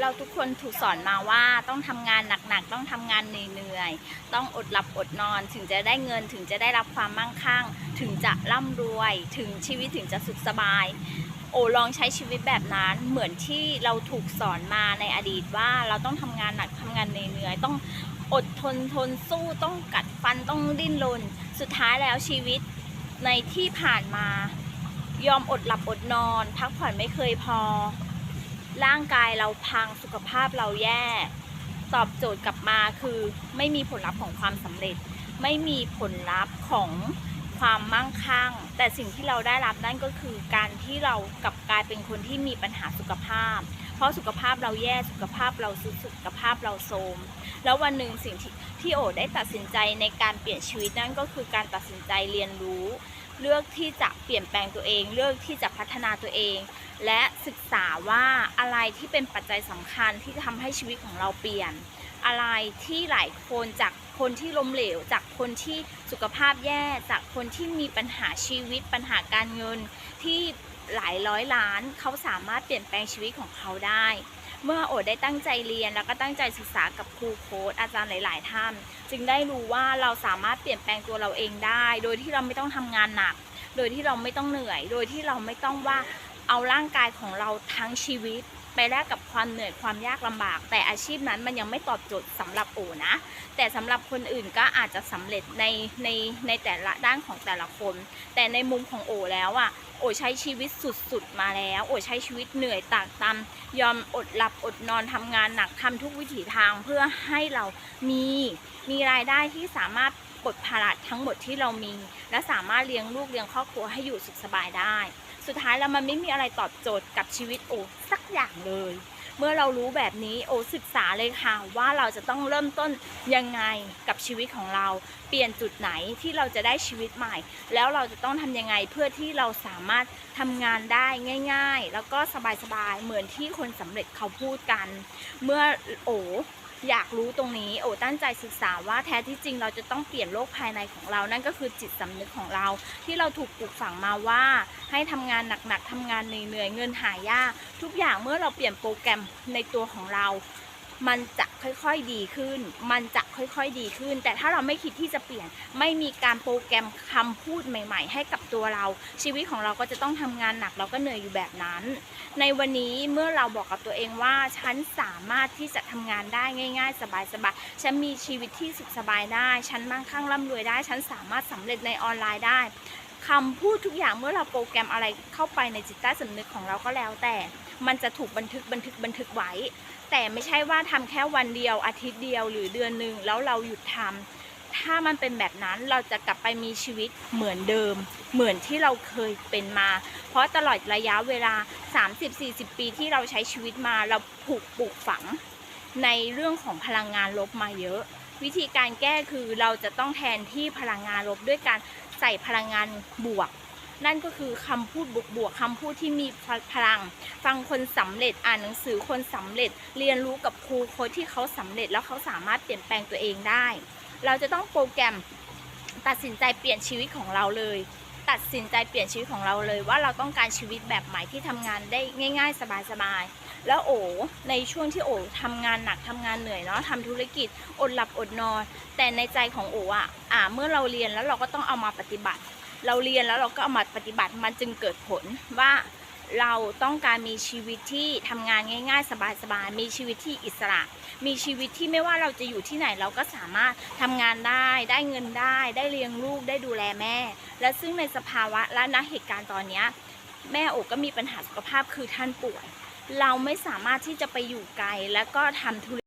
เราทุกคนถูกสอนมาว่าต้องทำงานหนักๆ ต้องทำงานเหนื่อยๆ ต้องอดหลับอดนอน ถึงจะได้เงินถึงจะได้รับความมั่งคั่ง ถึงจะร่ำรวย ถึงชีวิตถึงจะสุขสบาย โอลองใช้ชีวิตแบบนั้นเหมือนที่เราถูกสอนมาในอดีตว่าเราต้องทำงานหนักทำงานเหนื่อยๆ ต้องอดทนทนสู้ต้องกัดฟันต้องดิ้นรน สุดท้ายแล้วชีวิตในที่ผ่านมา ยอมอดหลับอดนอน พักผ่อนไม่เคยพอ ร่างกายเราพังสุขภาพเราแย่ ตอบโจทย์กลับมาคือไม่มีผลลัพธ์ของความสำเร็จ ไม่มีผลลัพธ์ของความมั่งคั่ง แต่สิ่งที่เราได้รับนั่นก็คือการที่เรากลับกลายเป็นคนที่มีปัญหาสุขภาพ เพราะสุขภาพเราแย่สุขภาพเราสุดสุขภาพเราโทมแล้ววันหนึ่งสิ่งที่ที่โอได้ตัดสินใจในการเปลี่ยนชีวิตนั่นก็คือการตัดสินใจเรียนรู้ เลือกที่จะเปลี่ยนแปลงตัวเอง เลือกที่จะพัฒนาตัวเอง และศึกษาว่าอะไรที่เป็นปัจจัยสำคัญที่ทำให้ชีวิตของเราเปลี่ยน อะไรที่หลายคนจากคนที่ล้มเหลว จากคนที่สุขภาพแย่จากคนที่มีปัญหาชีวิตปัญหาการเงินที่หลายร้อยล้านเขาสามารถเปลี่ยนแปลงชีวิตของเขาได้ เมื่อโอดได้ตั้งใจเรียน แล้วก็ตั้งใจศึกษากับครูโค้ดอาจารย์หลาย ๆ ท่าน จึงได้รู้ว่าเราสามารถเปลี่ยนแปลงตัวเราเองได้ โดยที่เราไม่ต้องทำงานหนัก โดยที่เราไม่ต้องเหนื่อย โดยที่เราไม่ต้องว่าเอาร่างกายของเราทั้งชีวิต ไปแลกกับความเหนื่อยความยากลำบาก แต่อาชีพนั้นมันยังไม่ตอบโจทย์สำหรับโอนะ แต่สำหรับคนอื่นก็อาจจะสำเร็จในในในแต่ละด้านของแต่ละคน แต่ในมุมของโอแล้วอะโอใช้ชีวิตสุดๆมาแล้ว โอใช้ชีวิตเหนื่อยตากตำยอมอดหลับอดนอนทำงานหนักทำทุกวิถีทางเพื่อให้เรามีมีรายได้ที่สามารถปลดภาระทั้งหมดที่เรามี และสามารถเลี้ยงลูกเลี้ยงครอบครัวให้อยู่สุขสบายได้ สุดท้ายแล้วมันไม่มีอะไรตอบโจทย์กับชีวิตโอสักอย่างเลย เมื่อเรารู้แบบนี้โอศึกษาเลยค่ะว่าเราจะต้องเริ่มต้นยังไงกับชีวิตของเรา เปลี่ยนจุดไหนที่เราจะได้ชีวิตใหม่ แล้วเราจะต้องทำยังไงเพื่อที่เราสามารถทำงานได้ง่าย ๆ แล้วก็สบายๆเหมือนที่คนสำเร็จเขาพูดกัน เมื่อโอ อยากรู้ตรงนี้โอตั้งใจศึกษาว่าแท้ที่จริงเราจะต้องเปลี่ยนโลกภายในของเรา นั่นก็คือจิตสำนึกของเรา ที่เราถูกปลูกฝังมาว่า ให้ทำงานหนักๆทำงานเหนื่อยๆเงินหายากทุกอย่างเมื่อเราเปลี่ยนโปรแกรมในตัวของเรา มันจะค่อยๆดีขึ้น มันจะค่อยๆดีขึ้น แต่ถ้าเราไม่คิดที่จะเปลี่ยน ไม่มีการโปรแกรมคำพูดใหม่ ๆ ให้กับตัวเรา ชีวิตของเราก็จะต้องทำงานหนักเราก็เหนื่อยอยู่แบบนั้น ในวันนี้เมื่อเราบอกกับตัวเองว่า ฉันสามารถที่จะทำงานได้ง่าย ๆ สบายๆ ฉันมีชีวิตที่สุขสบายได้ ฉันมั่งคั่งร่ำรวยได้ ฉันสามารถสำเร็จในออนไลน์ได้ คำพูดทุกอย่างเมื่อเราโปรแกรมอะไรเข้าไปในจิตใต้สำนึกของเราก็แล้ว แต่มันจะถูกบันทึกบันทึกบันทึกไว้ แต่ไม่ใช่ว่าทำแค่วันเดียวอาทิตย์เดียวหรือเดือนหนึ่งแล้วเราหยุดทำถ้ามันเป็นแบบนั้นเราจะกลับไปมีชีวิตเหมือนเดิม เหมือนที่เราเคยเป็นมา เพราะตลอดระยะเวลา 30-40 ปีที่เราใช้ชีวิตมาเราผูกปลูกฝัง ในเรื่องของพลังงานลบมาเยอะ วิธีการแก้คือเราจะต้องแทนที่พลังงานลบด้วยการใส่พลังงานบวก นั่นก็คือคำพูดบวกๆคำพูดที่มีพลัง ฟังคนสำเร็จอ่านหนังสือคนสำเร็จ เรียนรู้กับครูโค้ชที่เขาสำเร็จแล้วเขาสามารถเปลี่ยนแปลงตัวเองได้ เราจะต้องโปรแกรมตัดสินใจเปลี่ยนชีวิตของเราเลย ตัดสินใจเปลี่ยนชีวิตของเราเลยว่าเราต้องการชีวิตแบบใหม่ที่ทำงานได้ง่าย ๆ สบายๆ แล้วโอในช่วงที่โอทำงานหนักทำงานเหนื่อยเนาะทำธุรกิจอดหลับอดนอน แต่ในใจของโออะอ่าเมื่อเราเรียนแล้วเราก็ต้องเอามาปฏิบัติ เราเรียนแล้วเราก็เอามาปฏิบัติมันจึงเกิดผลว่าเราต้องการมีชีวิตที่ทำงานง่าย ๆ สบายๆมีชีวิตที่อิสระ มีชีวิตที่ไม่ว่าเราจะอยู่ที่ไหนเราก็สามารถทำงานได้ ได้เงินได้ ได้เลี้ยงลูกได้ดูแลแม่ และซึ่งในสภาวะและณเหตุการณ์ตอนนี้แม่โอก็มีปัญหาสุขภาพคือท่านป่วย เราไม่สามารถที่จะไปอยู่ไกล แล้วก็ทำธุร